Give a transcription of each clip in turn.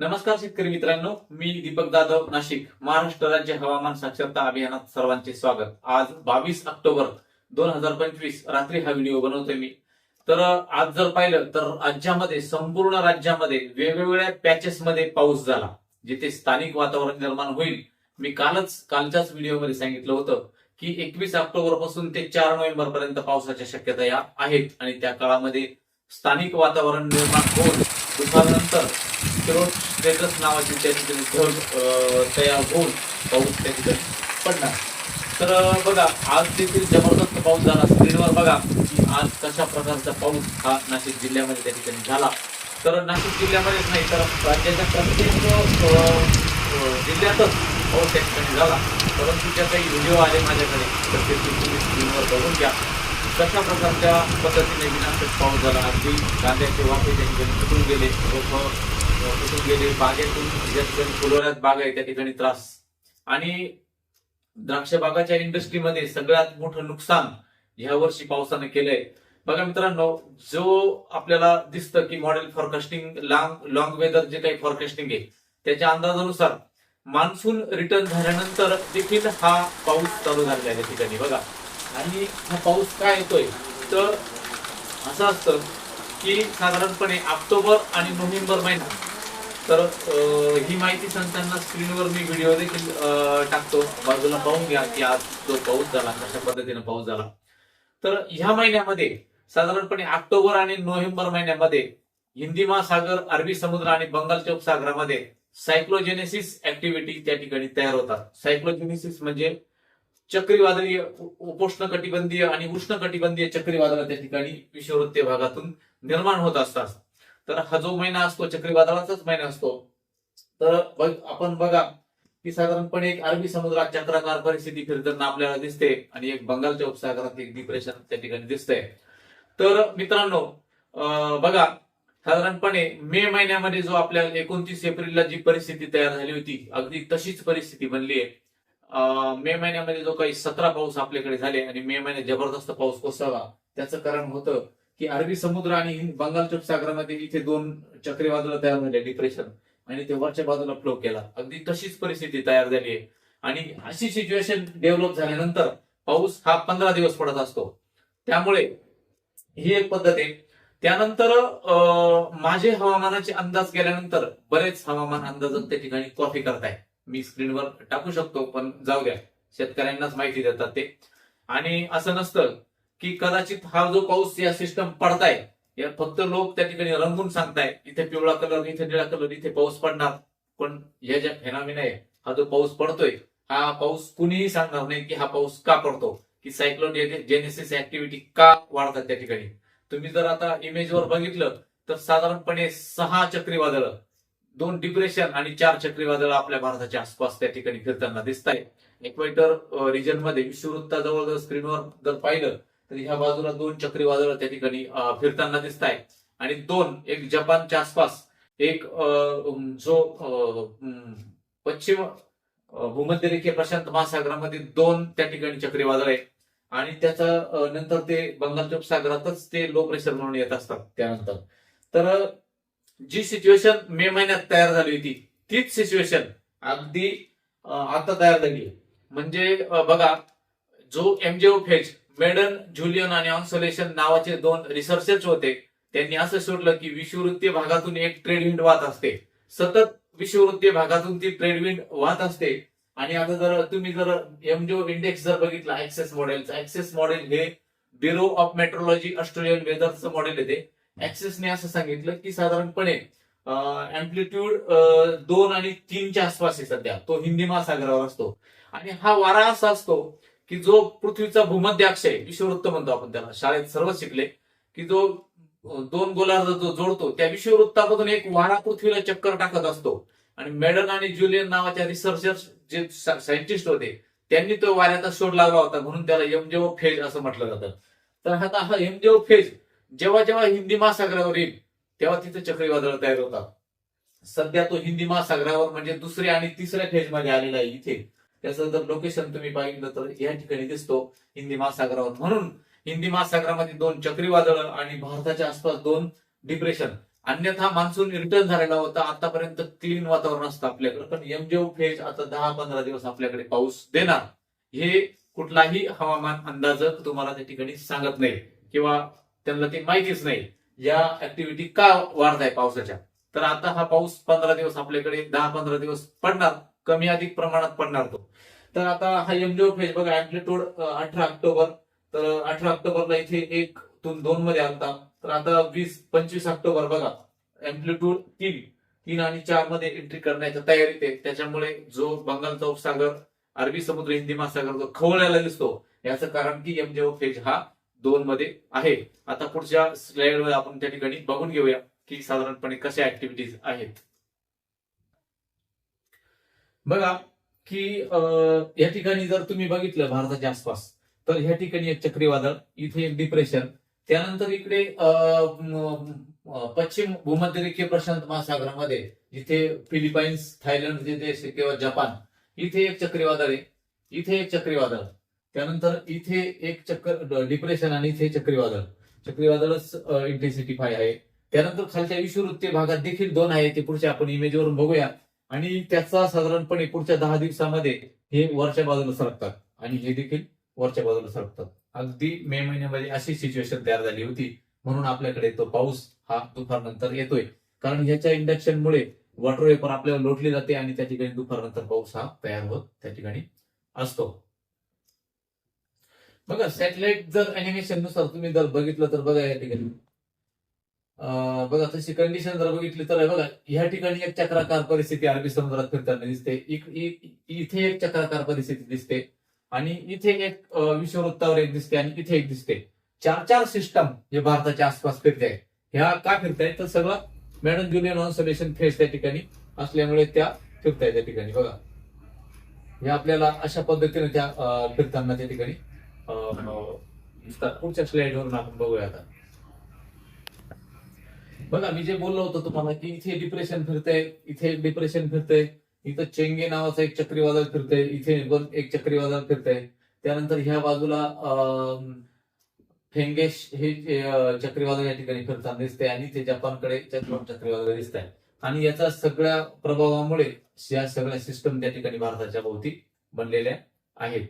नमस्कार शेतकरी मित्रांनो मी दीपक जाधव नाशिक महाराष्ट्र राज्य हवामान साक्षरता अभियानात सर्वांचे स्वागत. आज बावीस ऑक्टोबर दोन हजार पंचवीस रात्री हा व्हिडिओ बनवतोय मी. तर आज जर पाहिलं तर राज्यामध्ये संपूर्ण राज्यामध्ये वेगवेगळ्या पॅचेस मध्ये पाऊस झाला जिथे स्थानिक वातावरण निर्माण होईल. मी कालच कालच्याच व्हिडिओमध्ये सांगितलं होतं की एकवीस ऑक्टोबरपासून ते चार नोव्हेंबर पर्यंत पावसाच्या शक्यता या आहेत. आणि त्या काळामध्ये स्थानिक वातावरण निर्माण होऊन दुपारनंतर स्टेटस नावाची त्या ठिकाणी ढग तयार होऊन पाऊस त्या ठिकाणी पडणार. तर बघा आज देखील जबरदस्त पाऊस झाला. स्क्रीनवर बघा की आज कशा प्रकारचा पाऊस हा नाशिक जिल्ह्यामध्ये त्या ठिकाणी झाला. तर नाशिक जिल्ह्यामध्येच नाही तर राज्याच्या प्रत्येक जिल्ह्यातच पाऊस त्या ठिकाणी झाला. परंतु ज्या काही व्हिडिओ आले माझ्याकडे तर ते तुम्ही स्क्रीनवर बघून घ्या. कशा प्रकारच्या पद्धतीने विनाशक पाऊस झाला? अगदी कांद्याचे वाफे त्या ठिकाणी फुटून गेले. रोप फुटून गेले बागेतून ज्या ठिकाणी फुलवण्यात बाग आहे त्या ठिकाणी त्रास. आणि द्राक्ष बागाच्या इंडस्ट्रीमध्ये सगळ्यात मोठं नुकसान ह्या वर्षी पावसानं केलंय. बघा मित्रांनो जो आपल्याला दिसतं की model forecasting long long weather जे काही फॉरकास्टिंग आहे त्याच्या अंदाजानुसार मान्सून रिटर्न झाल्यानंतर देखील हा पाऊस चालू झालेला आहे ठिकाणी बघा. आणि हा पाऊस काय येतोय? तर असं असतं की साधारणपणे ऑक्टोबर आणि नोव्हेंबर महिना तर ही माहिती सांगताना स्क्रीनवर मी व्हिडिओ देखील टाकतो. बाजूला पाहून घ्या की आज जो पाऊस झाला कशा पद्धतीने पाऊस झाला. तर ह्या महिन्यामध्ये साधारणपणे ऑक्टोबर आणि नोव्हेंबर महिन्यामध्ये हिंदी महासागर अरबी समुद्र आणि बंगालच्या उपसागरामध्ये सायक्लोजेनेसिस ऍक्टिव्हिटी त्या ठिकाणी तयार होतात. सायक्लोजेनेसिस म्हणजे चक्रीवादळीय उपोष्ण कटिबंधीय आणि उष्ण कटिबंधीय चक्रीवादळ त्या ठिकाणी विषुववृत्तीय भागातून निर्माण होत असतात. तर हा जो महिना असतो चक्रीवादळाचाच महिना असतो. तर आपण बघा की साधारणपणे एक अरबी समुद्रात चक्राकार परिस्थिती फिरताना आपल्याला दिसते आणि एक बंगालच्या उपसागरात एक डिप्रेशन त्या ठिकाणी दिसतंय. तर मित्रांनो अं, बघा साधारणपणे मे महिन्यामध्ये जो आपल्या एकोणतीस एप्रिलला जी परिस्थिती तयार झाली होती अगदी तशीच परिस्थिती बनली आहे. अं, मे महिन्यामध्ये जो काही सतरा पाऊस आपल्याकडे झाले आणि मे महिन्यात जबरदस्त पाऊस कोसळला त्याचं कारण होतं की अरबी समुद्र आणि हिंद- बंगालच्या उपसागरामध्ये इथे दोन चक्रीवादळ तयार झाले डिप्रेशन आणि ते वरच्या बाजूला फ्लो केला. अगदी तशीच परिस्थिती तयार झाली आहे. आणि अशी सिच्युएशन डेव्हलप झाल्यानंतर पाऊस हा पंधरा दिवस पडत असतो. त्यामुळे ही एक पद्धत आहे. त्यानंतर माझे हवामानाचे अंदाज गेल्यानंतर बरेच हवामान अंदाज त्या ठिकाणी कॉफी करताय. मी स्क्रीनवर टाकू शकतो पण जाऊ द्या. शेतकऱ्यांनाच माहिती देतात ते. आणि असं नसतं. की कदाचित हा जो पाऊस या सिस्टम पडताय या फक्त लोक त्या ठिकाणी रंगून सांगताय इथे पिवळा कलर इथे निळा कलर इथे पाऊस पडणार. पण या ज्या फेनामिना आहे हा जो पाऊस पडतोय हा पाऊस कुणीही सांगणार नाही की हा पाऊस का पडतो की सायक्लोन जेनेसिस ऍक्टिव्हिटी का वाढतात त्या ठिकाणी. तुम्ही जर आता इमेजवर बघितलं तर साधारणपणे सहा चक्रीवादळ दोन डिप्रेशन आणि चार चक्रीवादळ आपल्या भारताच्या आसपास त्या ठिकाणी फिरताना दिसत आहे इक्वेटर रिजनमध्ये विषुववृत्ताजवळ जर स्क्रीनवर जर पाहिलं तर ह्या बाजूला दोन चक्रीवादळ त्या ठिकाणी फिरताना दिसत आहेत आणि दोन एक जपानच्या आसपास एक अं, जो अं, पश्चिम भूमध्यरेखीय भूमध्य प्रशांत महासागरामध्ये दोन त्या ठिकाणी चक्रीवादळ आहे आणि त्याचा नंतर ते बंगालच्या उपसागरातच ते लो प्रेशर म्हणून येत असतात त्यानंतर. तर जी सिच्युएशन मे महिन्यात तयार झाली होती तीच सिच्युएशन अगदी आता तयार झाली म्हणजे बघा जो एमजेओ फेज मेडन ज्युलियन आणि ऑन्सोलेशन नावाचे दोन रिसर्चर्स होते. त्यांनी असं शोधलं की विषुववृत्तीय भागातून एक ट्रेडविंड वाहत असते. सतत विषुववृत्तीय भागातून ती ट्रेडविंड वाहत असते. आणि आता जर तुम्ही जर एमजीओ इंडेक्स जर बघितला ऍक्सेस मॉडेल ऍक्सेस मॉडेल हे ब्युरो ऑफ मेट्रोलॉजी ऑस्ट्रेलियन वेदरचं मॉडेल येते ऍक्सेसने असं सांगितलं की साधारणपणे अँप्लिट्यूड दोन आणि तीनच्या आसपास आहे सध्या. तो हिंदी महासागरावर असतो. आणि हा वारा असा असतो की जो पृथ्वीचा भूमध्य अक्ष आहे विषुववृत्त म्हणतो आपण त्याला शाळेत सर्व शिकले की जो दोन गोलार्ध जो जोडतो त्या विषुववृत्तामधून एक वारा पृथ्वीला चक्कर टाकत असतो. आणि मेडन आणि ज्युलियन नावाच्या रिसर्चर्स जे सायंटिस्ट होते त्यांनी तो वाऱ्याचा शोध लावला होता म्हणून त्याला एमजेओ फेज असं म्हटलं जातं. तर आता हा एमजेओ फेज जेव्हा जेव्हा हिंदी महासागरावर येईल तेव्हा तिथे चक्रीवादळ तयार होतात. सध्या तो हिंदी महासागरावर म्हणजे दुसऱ्या आणि तिसऱ्या फेजमध्ये आलेला आहे इथे. त्याचं जर लोकेशन तुम्ही बघितलं तर या ठिकाणी दिसतो हिंदी महासागरावर. म्हणून हिंदी महासागरामध्ये दोन चक्रीवादळ आणि भारताच्या आसपास दोन डिप्रेशन अन्यथा मान्सून रिटर्न झालेला होता. आतापर्यंत क्लीन वातावरण असतं आपल्याकडे. पण एमजेओ फेज आता दहा पंधरा दिवस आपल्याकडे पाऊस देणार. हे कुठलाही हवामान अंदाज तुम्हाला त्या ठिकाणी सांगत नाही. किंवा त्यांना ते माहितीच नाही. या ऍक्टिव्हिटी का वाढत आहे पावसाच्या? तर आता हा पाऊस पंधरा दिवस आपल्याकडे दहा पंधरा दिवस पडणार. कमी अधिक प्रमाणात पडणार तो. तर आता हा एमजीओ फेज बघा अँप्लिट्यूड अठरा ऑक्टोबर. तर अठरा ऑक्टोबरला इथे एक तून दोन मध्ये आलता. तर आता वीस पंचवीस ऑक्टोबर बघा अँप्लिट्यूड तीन. तीन आणि चारमध्ये एंट्री करण्याच्या तयारीत आहे. त्याच्यामुळे जो बंगालचा उपसागर अरबी समुद्र हिंदी महासागर जो खवळायला दिसतो याचं कारण की एमजेओ फेज हा दोन मध्ये आहे. आता पुढच्या स्लाइडवर आपण त्या ठिकाणी बघून घेऊया की साधारणपणे कशा ऍक्टिव्हिटीज आहेत. बघा की अं, या ठिकाणी जर तुम्ही बघितलं भारताच्या आसपास तर ह्या ठिकाणी एक चक्रीवादळ इथे एक डिप्रेशन त्यानंतर इकडे पश्चिम भूमध्य रेखीय पश्चिम प्रशांत महासागरामध्ये जिथे फिलिपाईन्स थायलंड जे देश किंवा जपान इथे एक चक्रीवादळ आहे. इथे एक चक्रीवादळ. त्यानंतर इथे एक चक्र डिप्रेशन आणि इथे चक्रीवादळ. चक्रीवादळच इंटेन्सिटी फाय आहे. त्यानंतर खालच्या विषुवृत्तीय भागात देखील दोन आहे ते पुढच्या आपण इमेजवरून बघूया. आणि त्याचा साधारणपणे पुढच्या दहा दिवसामध्ये हे वरच्या बाजूला सरकतात. आणि हे देखील वरच्या बाजूला सरकतात. अगदी मे महिन्यामध्ये अशी सिच्युएशन तयार झाली होती. म्हणून आपल्याकडे तो पाऊस हा दुपारनंतर येतोय. कारण ह्याच्या इंडक्शनमुळे वॉटर वेपर आपल्याला लोटली जाते आणि त्या ठिकाणी दुपारनंतर पाऊस हा तयार होत त्या ठिकाणी असतो. बघा सॅटेलाइट जर अॅनिमेशननुसार तुम्ही जर बघितलं तर बघा या ठिकाणी. बघा तशी कंडिशन जर बघितली तर बघा ह्या ठिकाणी एक चक्राकार परिस्थिती अरबी समुद्रात फिरताना दिसते. इथे एक चक्राकार परिस्थिती दिसते आणि इथे एक विश्ववृत्तावर विषुववृत्तावर एक दिसते आणि इथे एक दिसते. चार चार सिस्टम जे भारताच्या आसपास फिरते ह्या का फिरतायत तर सगळं मॅडम जुलियन ऑन्सोलेशन फेस त्या ठिकाणी असल्यामुळे त्या फिरतायत त्या ठिकाणी. बघा. हे आपल्याला अशा पद्धतीने त्या फिरताना त्या ठिकाणी दिसतात पुढच्या स्लाइडवरून आपण बघूया आता. बघा मी जे बोललो होतो तुम्हाला की इथे डिप्रेशन फिरतंय इथे डिप्रेशन फिरतंय इथं चेंगे नावाचं एक चक्रीवादळ फिरतंय इथे पण एक चक्रीवादळ फिरतंय. त्यानंतर ह्या बाजूला फेंगेश हे चक्रीवादळ या ठिकाणी फिरताना दिसते आणि ते जपानकडे चक्रीवादळ दिसत आहे आणि याचा सगळ्या प्रभावामुळे या सगळ्या सिस्टम त्या ठिकाणी भारताच्या भोवती बनलेल्या आहेत.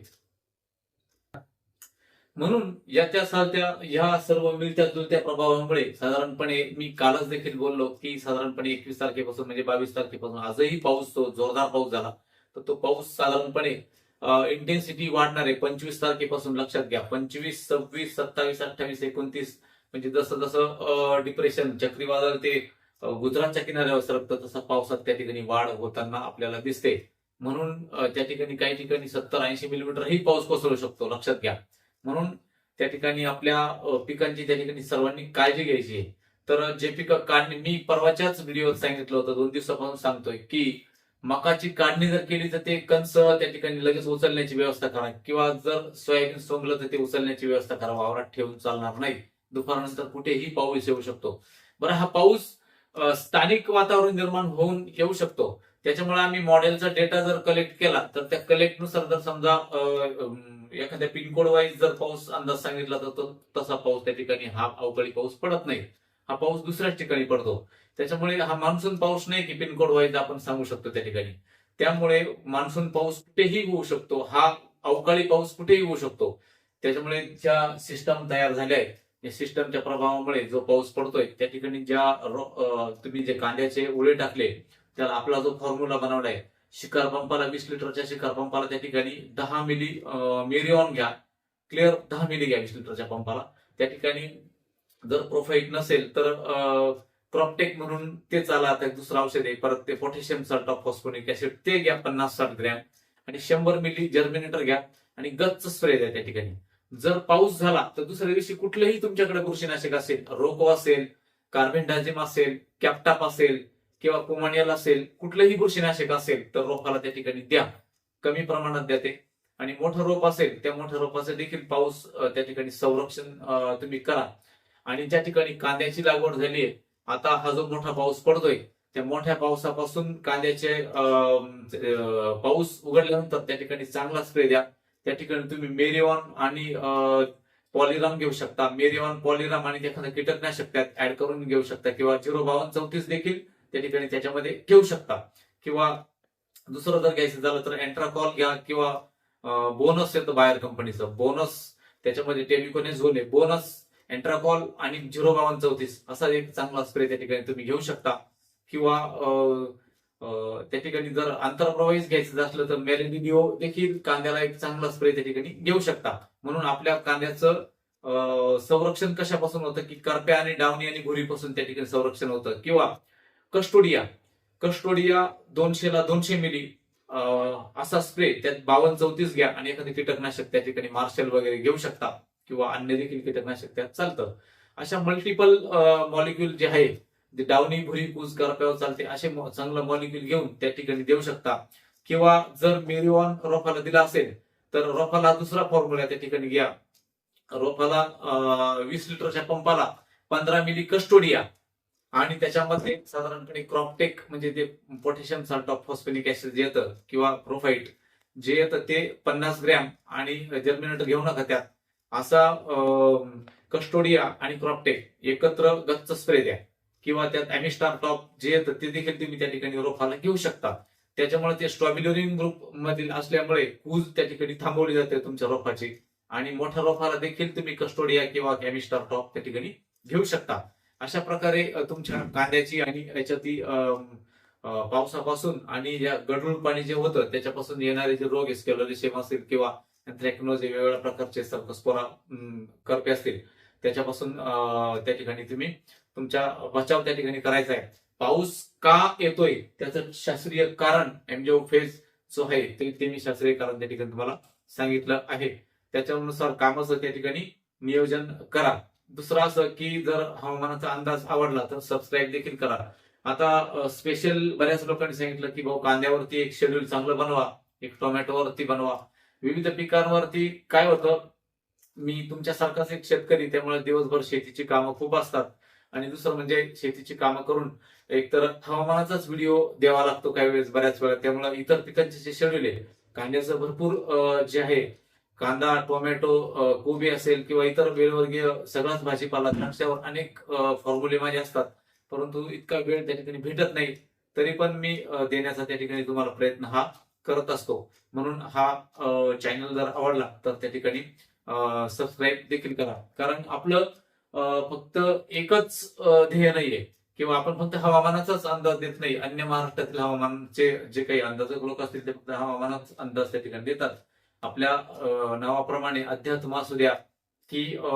म्हणून याच्या सारख्या ह्या सर्व मिळत्या जुळत्या प्रभावामुळे साधारणपणे मी कालच देखील बोललो की साधारणपणे एकवीस तारखेपासून म्हणजे बावीस तारखेपासून आजही पाऊस तो जोरदार पाऊस झाला. तर तो पाऊस साधारणपणे इंटेन्सिटी वाढणार आहे पंचवीस तारखेपासून लक्षात घ्या. पंचवीस सव्वीस सत्तावीस अठ्ठावीस एकोणतीस म्हणजे जसं जसं डिप्रेशन चक्रीवादळ ते गुजरातच्या किनाऱ्यावर सरकतं तसं पावसात त्या ठिकाणी वाढ होताना आपल्याला दिसते. म्हणून त्या ठिकाणी काही ठिकाणी सत्तर ऐंशी मिलीमीटरही पाऊस कोसळू शकतो. लक्षात घ्या. म्हणून त्या ठिकाणी आपल्या पिकांची त्या ठिकाणी सर्वांनी काळजी घ्यायची. आहे तर जे पिकं काढणी मी परवाच्याच व्हिडिओत सांगितलं होतं दोन दिवसापासून सांगतोय की मकाची काढणी जर केली तर ते कंस त्या ठिकाणी लगेच उचलण्याची व्यवस्था करा. किंवा जर सोयाबीन सोंगलं तर ते उचलण्याची व्यवस्था करा. वावरात ठेवून चालणार नाही. दुपारनंतर कुठेही पाऊस येऊ शकतो. बरं हा पाऊस स्थानिक वातावरण निर्माण होऊन येऊ शकतो. त्याच्यामुळे आम्ही मॉडेलचा डेटा जर कलेक्ट केला तर त्या कलेक्टनुसार जर समजा एखाद्या पिनकोड वाईज जर पाऊस अंदाज सांगितला तर तसा पाऊस त्या ठिकाणी हा अवकाळी पाऊस पडत नाही. हा पाऊस दुसऱ्याच ठिकाणी पडतो. त्याच्यामुळे हा मान्सून पाऊस नाही की पिनकोड वाईज आपण सांगू शकतो त्या ठिकाणी. त्यामुळे मान्सून पाऊस कुठेही होऊ शकतो हा अवकाळी पाऊस कुठेही होऊ शकतो. त्याच्यामुळे ज्या सिस्टम तयार झाल्या आहेत या सिस्टमच्या प्रभावामुळे जो पाऊस पडतोय त्या ठिकाणी ज्या तुम्ही जे कांद्याचे उळे टाकले त्याला आपला जो फॉर्म्युला बनवलाय शिकार पंपाला वीस लिटरच्या शिकार पंपाला त्या ठिकाणी दहा मिली मेरिऑन घ्या. क्लिअर दहा मिली घ्या वीस लिटरच्या पंपाला. त्या ठिकाणी जर प्रोफाईट नसेल तर क्रॉपटेक म्हणून ते चाला. आता एक दुसरं औषध आहे. परत ते potassium salt of phosphonic acid ते घ्या पन्नास साठ ग्रॅम. आणि शंभर मिली जर्मिनेटर घ्या. आणि गच्च स्प्रे द्या त्या ठिकाणी. जर पाऊस झाला तर दुसऱ्या दिवशी कुठलंही तुमच्याकडे बुरशीनाशक असेल रोको असेल कार्बेंडाझिम असेल कॅप्टाप असेल किंवा कुमानियल असेल कुठलंही बुरशीनाशक असेल तर रोपाला त्या ठिकाणी द्या. कमी प्रमाणात द्या ते. आणि मोठं रोप असेल त्या मोठ्या रोपाचं देखील पाऊस त्या ठिकाणी संरक्षण तुम्ही करा. आणि ज्या ठिकाणी कांद्याची लागवड झाली आहे आता हा जो मोठा पाऊस पडतोय त्या मोठ्या पावसापासून कांद्याचे अं, पाऊस उघडल्यानंतर त्या ठिकाणी चांगला स्प्रे द्या. त्या ठिकाणी तुम्ही मेरिऑन आणि पॉलिराम घेऊ शकता. मेरिऑन पॉलिराम आणि एखादं कीटकनाशक त्यात ऍड करून घेऊ शकता. किंवा झिरो बावन चौतीस देखील त्या ठिकाणी त्याच्यामध्ये घेऊ शकता. किंवा दुसरं जर घ्यायचं झालं तर एंट्राकॉल घ्या किंवा बोनस येतं बाहेर कंपनीचं बोनस त्याच्यामध्ये टेलिकोने झोले बोनस एंट्राकॉल आणि झिरो बावन्न चौतीस असा एक चांगला स्प्रे त्या ठिकाणी तुम्ही घेऊ शकता. किंवा त्या ठिकाणी जर आंतरप्रवाहीच घ्यायचं असलं तर मेलेडिओ देखील कांद्याला एक चांगला स्प्रे त्या ठिकाणी घेऊ शकता. म्हणून आपल्या कांद्याचं संरक्षण कशापासून होतं? की करप्या आणि डावणी आणि घुरीपासून त्या ठिकाणी संरक्षण होतं. किंवा कस्टोडिया. कस्टोडिया दोनशेला दोनशे मिली असा स्प्रे त्यात बावन्न चौतीस घ्या आणि एखादी कीटकनाशक त्या ठिकाणी मार्शल वगैरे घेऊ शकता किंवा अन्य देखील कीटकनाशक त्यात चालतं. अशा मल्टिपल मॉलिक्युल जे आहे जे डावणी भुरी कूज करप्यावर चालते असे चांगलं मॉलिक्युल घेऊन त्या ठिकाणी देऊ शकता. किंवा जर मेरिओन रोपाला दिला असेल तर रोपाला दुसरा फॉर्म्युला त्या ठिकाणी घ्या. रोपाला वीस लिटरच्या पंपाला पंधरा मिली कस्टोडिया. आणि त्याच्यामध्ये साधारणपणे क्रॉपटेक म्हणजे ते potassium salt of phosphonic acid जे येतं किंवा प्रोफाईट जे येतं ते पन्नास ग्रॅम आणि जर्मिनेटर घेऊ नका त्यात असा कस्टोडिया आणि क्रॉपटेक एकत्र गच्च स्प्रे द्या. किंवा त्यात अॅमिस्टार टॉप जे येतं ते देखील तुम्ही त्या ठिकाणी रोपाला घेऊ शकता. त्याच्यामुळे ते स्ट्रॉबेलोरिन ग्रुप मधील असल्यामुळे कूज त्या ठिकाणी थांबवली जाते तुमच्या रोपाची आणि मोठ्या रोपाला देखील तुम्ही कस्टोडिया किंवा कॅमिस्टार टॉप त्या ठिकाणी घेऊ शकता. अशा प्रकारे तुमच्या कांद्याची आणि याच्यातली अ, पावसापासून आणि या गढूळ पाणी जे होतं त्याच्यापासून येणारे जे रोग स्केलोरिसेम असतील किंवा अँथ्रॅक्नोज वेगवेगळ्या प्रकारचे सर्कस्पोरा करपे असतील त्याच्यापासून त्या ठिकाणी तुम्ही तुमच्या बचाव त्या ठिकाणी करायचा आहे. पाऊस का येतोय त्याचं शास्त्रीय कारण एमजेओ फेज जो आहे ते ते मी शास्त्रीय कारण त्या ठिकाणी तुम्हाला सांगितलं आहे. त्याच्यानुसार कामाचं त्या ठिकाणी नियोजन करा. दुसरं असं की जर हवामानाचा अंदाज आवडला तर सबस्क्राईब देखील करा. आता स्पेशल बऱ्याच लोकांनी सांगितलं की भाऊ कांद्यावरती एक शेड्यूल चांगलं बनवा एक टोमॅटोवरती बनवा. विविध पिकांवरती काय होतं मी तुमच्यासारखाच एक शेतकरी त्यामुळे दिवसभर शेतीची कामं खूप असतात. आणि दुसरं म्हणजे शेतीची कामं करून एकतर हवामानाचाच व्हिडिओ द्यावा लागतो काही वेळेस बऱ्याच वेळा त्यामुळे इतर पिकांचे जे शेड्यूल आहे कांद्याचं भरपूर जे आहे कांदा टोमॅटो कोबी असेल किंवा इतर वेळवर्गीय सगळाच भाजीपाला द्राक्षावर अनेक फॉर्म्युले माझे असतात. परंतु इतका वेळ त्या ठिकाणी भेटत नाही तरी पण मी देण्याचा त्या ठिकाणी तुम्हाला प्रयत्न हा करत असतो. म्हणून हा चॅनल जर आवडला तर त्या ठिकाणी सबस्क्राईब देखील करा. कारण आपलं फक्त एकच ध्येय नाहीये. किंवा आपण फक्त हवामानाचाच अंदाज देत नाही. अन्य महाराष्ट्रातील हवामानाचे जे काही अंदाजक लोक असतील ते फक्त हवामानाचा अंदाज त्या ठिकाणी देतात. आपल्या नावाप्रमाणे अध्यात्म असू द्या की अ,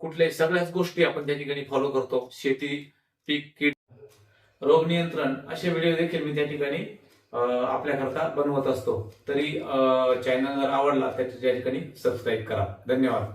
कुठल्याही सगळ्याच गोष्टी आपण त्या ठिकाणी फॉलो करतो. शेती पीक कीड रोग नियंत्रण असे व्हिडिओ देखील मी त्या ठिकाणी आपल्याकरता बनवत असतो. तरी चॅनल जर आवडला तर त्या ठिकाणी सबस्क्राईब करा. धन्यवाद.